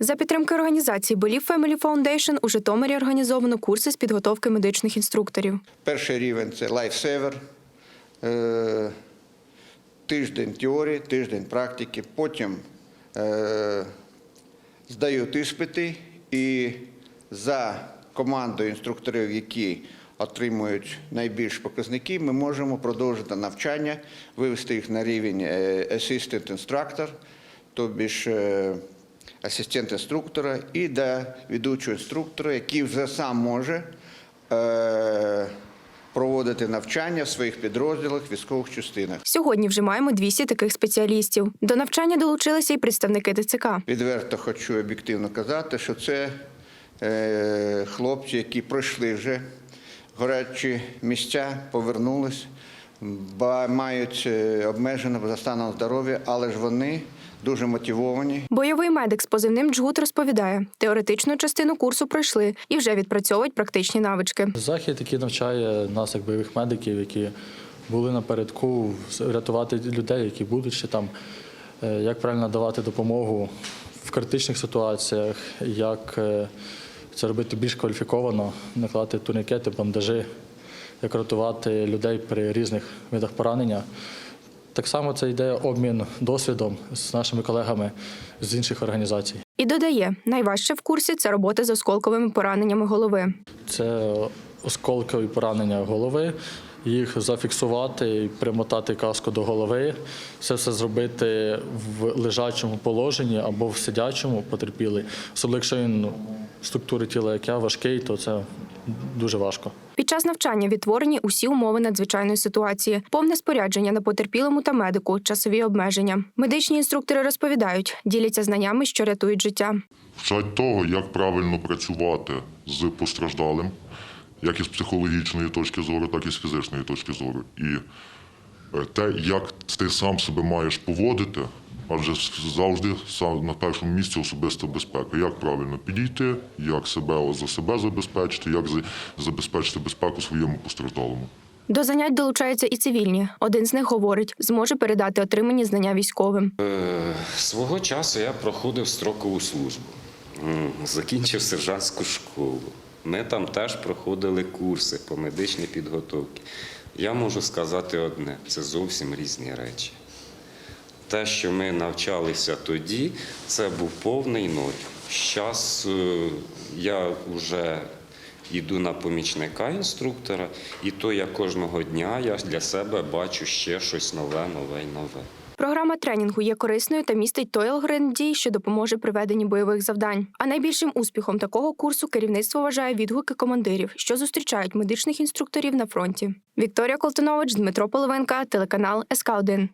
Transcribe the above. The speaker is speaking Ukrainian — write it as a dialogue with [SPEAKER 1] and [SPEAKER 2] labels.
[SPEAKER 1] За підтримки організації Believe Family Foundation у Житомирі організовано курси з підготовки медичних інструкторів.
[SPEAKER 2] Перший рівень це лайфсевер. Е, Тиждень теорії, тиждень практики. Потім е, здають іспити і за командою інструкторів, які отримують найбільш показники, ми можемо продовжити навчання, вивести їх на рівень е, assistant instructor, тобі асистент інструктора, і до ведучого інструктора, який вже сам може е, проводити навчання в своїх підрозділах, військових частинах.
[SPEAKER 1] Сьогодні вже маємо 200 таких спеціалістів. До навчання долучилися і представники ТЦК.
[SPEAKER 2] Відверто хочу об'єктивно казати, що це е, хлопці, які пройшли вже горячі місця, повернулись, ба- мають е, обмежене за станом здоров'я, але ж вони дуже мотивовані.
[SPEAKER 1] Бойовий медик з позивним Джгут розповідає, теоретичну частину курсу пройшли і вже відпрацьовують практичні навички.
[SPEAKER 3] Захід, який навчає нас, як бойових медиків, які були напередку, рятувати людей, які будуть ще там, е, як правильно давати допомогу в критичних ситуаціях, як е, це робити більш кваліфіковано, накладати турнікети, бандажі, як рятувати людей при різних видах поранення. Так само це йде обмін досвідом з нашими колегами з інших організацій.
[SPEAKER 1] І додає, найважче в курсі це робота з осколковими пораненнями голови.
[SPEAKER 3] Це осколкові поранення голови. Їх зафіксувати і примотати каску до голови. Це все зробити в лежачому положенні або в сидячому потерпілий. Особливо, якщо він структури тіла, як я, важкий, то це дуже важко.
[SPEAKER 1] Під час навчання відтворені усі умови надзвичайної ситуації, повне спорядження на потерпілому та медику, часові обмеження. Медичні інструктори розповідають, діляться знаннями, що рятують життя.
[SPEAKER 4] Вчать того, як правильно працювати з постраждалим, як із психологічної точки зору, так і з фізичної точки зору. І е, те, як ти сам себе маєш поводити, адже завжди сам на першому місці особиста безпека. Як правильно підійти, як себе за себе забезпечити, як забезпечити безпеку своєму постраждалому.
[SPEAKER 1] До занять долучаються і цивільні. Один з них говорить, зможе передати отримані знання військовим.
[SPEAKER 5] Свого часу я проходив строкову службу, закінчив сержантську школу. Ми там теж проходили курси по медичній підготовці. Я можу сказати одне: це зовсім різні речі. Те, що ми навчалися тоді, це був повний ноль. Зараз я вже йду на помічника інструктора, і то я кожного дня я для себе бачу ще щось нове, нове і нове.
[SPEAKER 1] Програма тренінгу є корисною та містить той алгоритм дій, що допоможе при веденні бойових завдань. А найбільшим успіхом такого курсу керівництво вважає відгуки командирів, що зустрічають медичних інструкторів на фронті. Вікторія Колтунович, Дмитро Половенка, телеканал СК 1